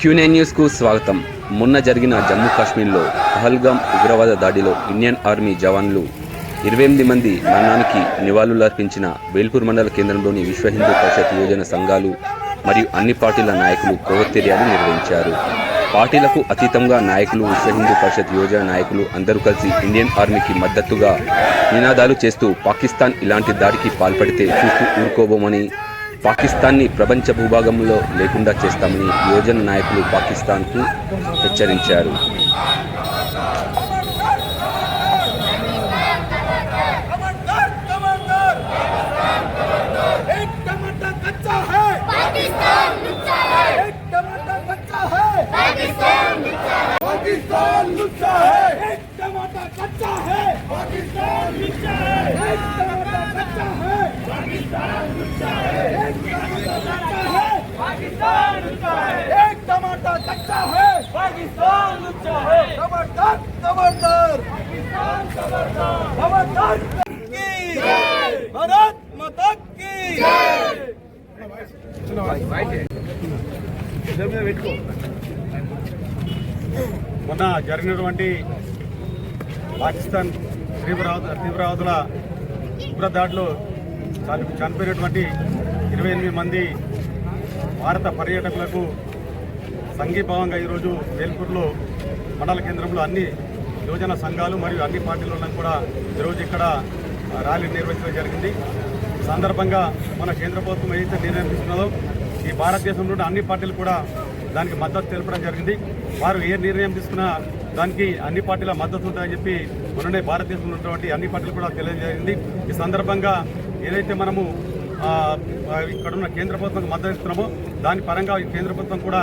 క్యూనే న్యూస్కు స్వాగతం. మొన్న జరిగిన జమ్మూ కాశ్మీర్లో పహల్గామ్ ఉగ్రవాద దాడిలో ఇండియన్ ఆర్మీ జవాన్లు ఇరవై ఎనిమిది మంది మరణానికి నివాళులర్పించిన వేల్పూర్ మండల కేంద్రంలోని విశ్వ హిందూ పరిషత్ యోజన సంఘాలు మరియు అన్ని పార్టీల నాయకులు కొవ్వొత్తి నిర్వహించారు. పార్టీలకు అతీతంగా నాయకులు విశ్వ హిందూ పరిషత్ యోజన నాయకులు అందరూ కలిసి ఇండియన్ ఆర్మీకి మద్దతుగా నినాదాలు చేస్తూ పాకిస్తాన్ ఇలాంటి దాడికి పాల్పడితే చూస్తూ ఊరుకోబోమని పాకిస్తాన్ని ప్రపంచ భూభాగంలో లేకుండా చేస్తామని యువజన నాయకులు పాకిస్తాన్కు హెచ్చరించారు. टमाटर कच्चा है पाकिस्तान लुच्चा है खबरदार खबरदार पाकिस्तान खबरदार खबरदार की भारत माता की మొన్న జరిగినటువంటి పాకిస్తాన్ తీవ్రవాద తీవ్రవాదుల ఉగ్ర దాడిలో చని- చనిపోయినటువంటి ఇరవై ఎనిమిది మంది భారత పర్యాటకులకు సంఘీభావంగా ఈరోజు వేల్పూర్లో మండల కేంద్రంలో అన్ని యోజన సంఘాలు మరియు అన్ని పార్టీల కూడా ఈరోజు ఇక్కడ ర్యాలీ నిర్వహించడం జరిగింది. సందర్భంగా మన కేంద్ర ప్రభుత్వం ఏదైతే నిర్ణయం తీసుకున్నదో ఈ భారతదేశంలో అన్ని పార్టీలు కూడా దానికి మద్దతు తెలపడం జరిగింది. వారు ఏ నిర్ణయం తీసుకున్నా దానికి అన్ని పార్టీల మద్దతు ఉంటుందని చెప్పి మొన్ననే భారతదేశంలో ఉన్నటువంటి అన్ని పార్టీలు కూడా తెలియజేయండి ఈ సందర్భంగా ఏదైతే మనము ఇక్కడ ఉన్న కేంద్ర ప్రభుత్వం మద్దతు ఇస్తున్నామో దాని పరంగా ఈ కేంద్ర ప్రభుత్వం కూడా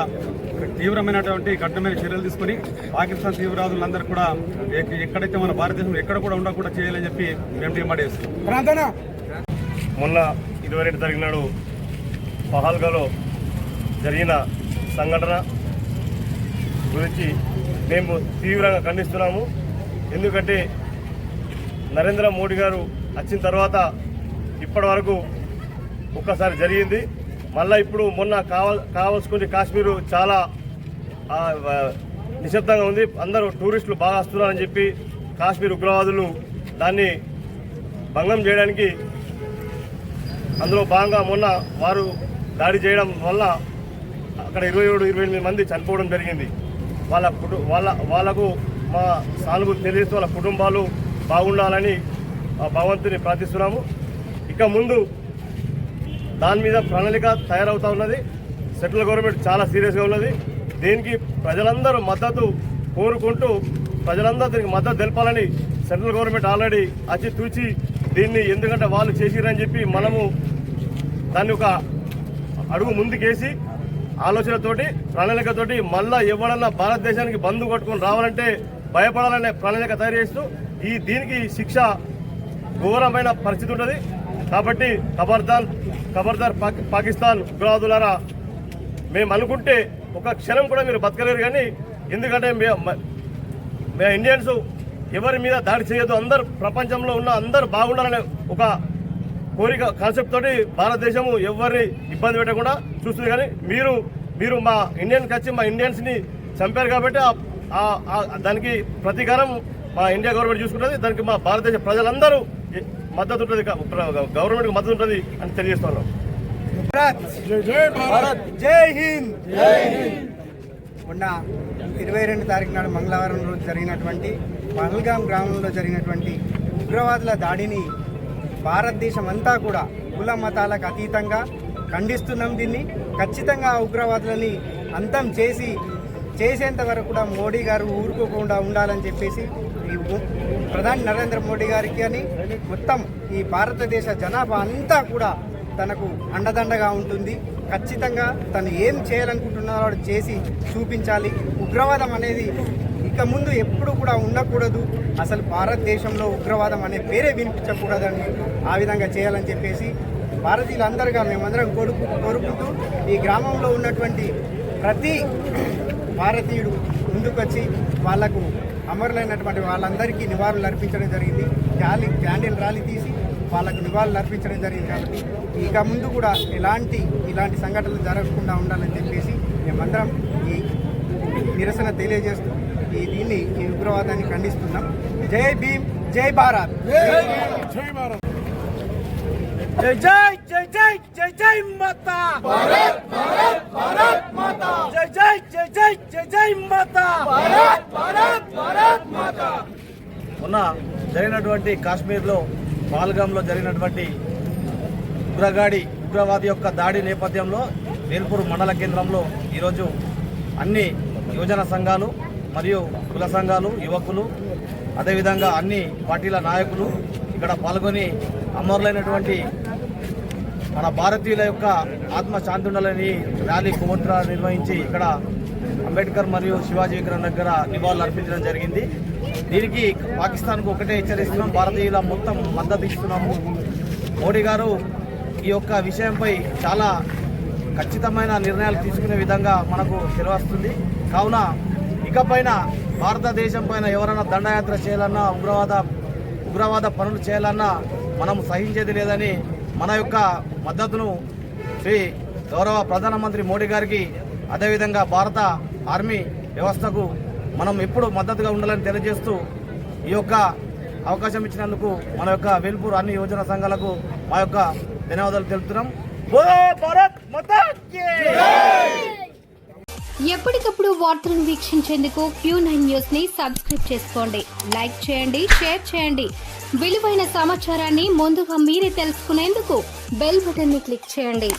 తీవ్రమైనటువంటి కఠినమైన చర్యలు తీసుకొని పాకిస్తాన్ తీవ్రవాదులందరూ కూడా ఎక్- ఎక్కడైతే మన భారతదేశంలో ఎక్కడ కూడా ఉండకుండా చేయాలని చెప్పి మేము డిమాండ్ చేస్తున్నాం. మొన్న ఇరవై రెండు తారీఖు నాడు పహాల్గాలో జరిగిన సంఘటన గురించి మేము తీవ్రంగా ఖండిస్తున్నాము. ఎందుకంటే నరేంద్ర మోడీ గారు వచ్చిన తర్వాత ఇప్పటి వరకు ఒక్కసారి జరిగింది. మళ్ళీ ఇప్పుడు మొన్న కావల్ కావాల్సుకుని కాశ్మీరు చాలా నిశ్శబ్దంగా ఉంది. అందరూ టూరిస్టులు బాగా వస్తున్నారని చెప్పి కాశ్మీర్ ఉగ్రవాదులు దాన్ని భంగం చేయడానికి అందులో భాగంగా మొన్న వారు దాడి చేయడం వల్ల అక్కడ ఇరవై ఏడు ఇరవై ఎనిమిది మంది చనిపోవడం జరిగింది. వాళ్ళ కుటు వాళ్ళ వాళ్ళకు మా సానుభూతి తెలియజేస్తూ వాళ్ళ కుటుంబాలు బాగుండాలని ఆ భగవంతుని ప్రార్థిస్తున్నాము. ఇక ముందు దాని మీద ప్రణాళిక తయారవుతా ఉన్నది. సెంట్రల్ గవర్నమెంట్ చాలా సీరియస్గా ఉన్నది. దీనికి ప్రజలందరూ మద్దతు కోరుకుంటూ ప్రజలందరూ దీనికి మద్దతు తెలపాలని సెంట్రల్ గవర్నమెంట్ ఆల్రెడీ అచ్చి తూచి దీన్ని ఎందుకంటే వాళ్ళు చేసిరని చెప్పి మనము దాన్ని ఒక అడుగు ముందుకేసి ఆలోచనతోటి ప్రణాళికతోటి మళ్ళా ఎవడన్నా భారతదేశానికి బంధు కొట్టుకుని రావాలంటే భయపడాలనే ప్రణాళిక తయారు చేస్తూ ఈ దీనికి శిక్ష ఘోరమైన పరిస్థితి ఉంటుంది. కాబట్టి ఖబర్దార్ ఖబర్దార్ పాకిస్తాన్ ఉగ్రవాదులారా మేము అనుకుంటే ఒక క్షణం కూడా మీరు బతకలేరు కానీ ఎందుకంటే మే- మ- మేము ఇండియన్స్ ఎవరి మీద దాడి చేయొద్దు. అందరు ప్రపంచంలో ఉన్న అందరు బాగుండాలనే ఒక కోరిక కాన్సెప్ట్ తోటి భారతదేశము ఎవరిని ఇబ్బంది పెట్టకుండా చూస్తుంది కానీ మీరు మీరు మా ఇండియన్కి వచ్చి మా ఇండియన్స్ని చంపారు కాబట్టి ఆ- దానికి ప్రతీకారం మా ఇండియా గవర్నమెంట్ చూసుకుంటుంది. దానికి మా భారతదేశ ప్రజలందరూ మద్దతు ఉంటుంది గవర్నమెంట్కి మద్దతు ఉంటుంది అని తెలియజేస్తున్నాం. భారత్. జై హింద్. జై హింద్. మొన్న ఇరవై రెండు తారీఖు నాడు మంగళవారం రోజు జరిగినటువంటి పహల్గాం గ్రామంలో జరిగినటువంటి ఉగ్రవాదుల దాడిని భారతదేశం అంతా కూడా కుల మతాలకు అతీతంగా ఖండిస్తున్నాం దీన్ని. ఖచ్చితంగా ఆ ఉగ్రవాదులని అంతం చేసి చేసేంత వరకు కూడా మోడీ గారు ఊరుకోకుండా ఉండాలని చెప్పేసి ప్రధాని నరేంద్ర మోడీ గారికి అని మొత్తం ఈ భారతదేశ జనాభా అంతా కూడా తనకు అండదండగా ఉంటుంది. ఖచ్చితంగా తను ఏం చేయాలనుకుంటున్నారో చేసి చూపించాలి. ఉగ్రవాదం అనేది ఇక ముందు ఎప్పుడు కూడా ఉండకూడదు. అసలు భారతదేశంలో ఉగ్రవాదం అనే పేరే వినిపించకూడదని ఆ విధంగా చేయాలని చెప్పేసి భారతీయులందరిగా మేమందరం కోరుకు కోరుకుంటూ ఈ గ్రామంలో ఉన్నటువంటి ప్రతి భారతీయుడు ముందుకొచ్చి వాళ్ళకు అమరులైనటువంటి వాళ్ళందరికీ నివాళులు అర్పించడం జరిగింది. ర్యాలీ క్యాండిల్ ర్యాలీ తీసి వాళ్ళకు నివాళులు అర్పించడం జరిగింది కాబట్టి ఇక ముందు కూడా ఎలాంటి ఇలాంటి సంఘటనలు జరగకుండా ఉండాలని చెప్పేసి మేమందరం ఈ నిరసన తెలియజేస్తూ ఈ దీన్ని ఈ ఉగ్రవాదాన్ని ఖండిస్తున్నాం. జై భీమ్ జై భారత్. జై జై జై జై జై జై మాతా. భారత్ భారత్ భారత్ మాతా. జై జై జై జై జై జై మాతా. భారత్ భారత్ భారత్ మాతా మొన్న జరిగినటువంటి కాశ్మీర్లో పాల్గాంలో జరిగినటువంటి ఉగ్రగాడి ఉగ్రవాది యొక్క దాడి నేపథ్యంలో వేల్పూర్ మండల కేంద్రంలో ఈరోజు అన్ని యువజన సంఘాలు మరియు కుల సంఘాలు యువకులు అదేవిధంగా అన్ని పార్టీల నాయకులు ఇక్కడ పాల్గొని అమరులైనటువంటి మన భారతీయుల యొక్క ఆత్మ శాంతి ఉండాలని ర్యాలీ కుమంత్ర నిర్వహించి ఇక్కడ అంబేద్కర్ మరియు శివాజీ విగ్రహం దగ్గర నివాళులు అర్పించడం జరిగింది. దీనికి పాకిస్తాన్కు ఒకటే హెచ్చరిస్తున్నాం. భారతీయుల మొత్తం మద్దతు ఇస్తున్నాము. మోడీ గారు ఈ యొక్క విషయంపై చాలా ఖచ్చితమైన నిర్ణయాలు తీసుకునే విధంగా మనకు తెలివస్తుంది కావున ఇకపైన భారతదేశం పైన ఎవరైనా దండయాత్ర చేయాలన్నా ఉగ్రవాద ఉగ్రవాద పనులు చేయాలన్నా మనం సహించేది లేదని మన యొక్క మద్దతును శ్రీ గౌరవ ప్రధానమంత్రి మోడీ గారికి అదేవిధంగా భారత ఆర్మీ వ్యవస్థకు మనం ఎప్పుడు మద్దతుగా ఉండాలని తెలియజేస్తూ ఈ యొక్క అవకాశం ఇచ్చినందుకు మన యొక్క వెల్పూర్ అన్ని యువజన సంఘాలకు మా యొక్క ధన్యవాదాలు తెలుపుతున్నాం. ఎప్పటికప్పుడు వార్తలను వీక్షించేందుకు క్యూ నైన్ న్యూస్ని సబ్స్క్రైబ్ చేసుకోండి. లైక్ చేయండి షేర్ చేయండి. విలువైన సమాచారాన్ని ముందుగా మీరే తెలుసుకునేందుకు బెల్ బటన్ని క్లిక్ చేయండి.